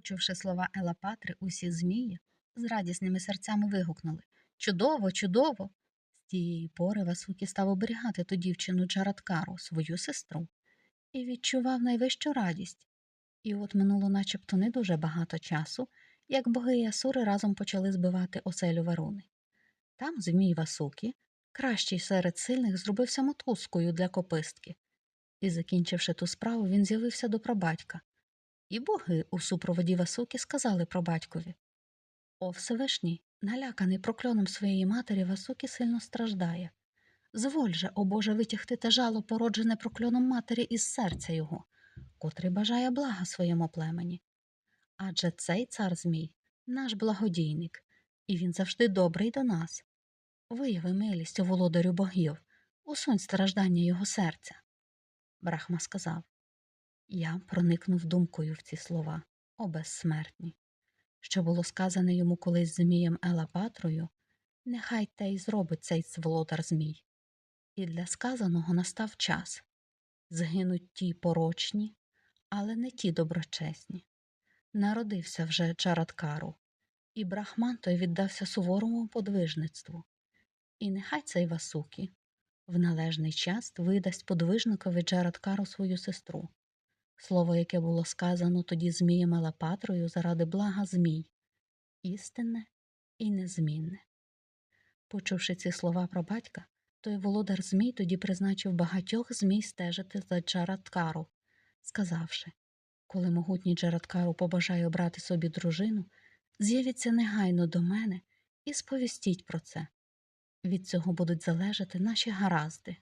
Почувши слова Елапатри, усі змії з радісними серцями вигукнули Чудово, чудово. З тієї пори Васукі став оберігати ту дівчину Джараткару, свою сестру, і відчував найвищу радість. І от минуло начебто не дуже багато часу, як боги і асури разом почали збивати оселю Варуни. Там змій Васукі, кращий серед сильних, зробився мотузкою для копистки. І, закінчивши ту справу, він з'явився до прабатька. І боги у супроводі Васуки сказали про батькові О Всевишній, наляканий прокльоном своєї матері, Васуки сильно страждає. Зволь же, о Боже, витягти те жало, породжене прокльоном матері із серця його, котрий бажає блага своєму племені. Адже цей цар Змій наш благодійник, і він завжди добрий до нас. Вияви милість у володарю богів, усунь страждання його серця. Брахма сказав я проникнув думкою в ці слова, о безсмертні. Що було сказане йому колись змієм Елапатрою, нехай те й зробить цей володар змій. І для сказаного настав час згинуть ті порочні, але не ті доброчесні. Народився вже Чараткару, і Брахман той віддався суворому подвижництву. І нехай цей Васукі в належний час видасть подвижникові Джараткару свою сестру слово, яке було сказано тоді Змієм Елапатрою заради блага Змій, істинне і незмінне. Почувши ці слова про батька, той володар Змій тоді призначив багатьох змій стежити за Джараткару, сказавши коли могутній Джараткару побажає обрати собі дружину, з'явіться негайно до мене і сповістіть про це. Від цього будуть залежати наші гаразди.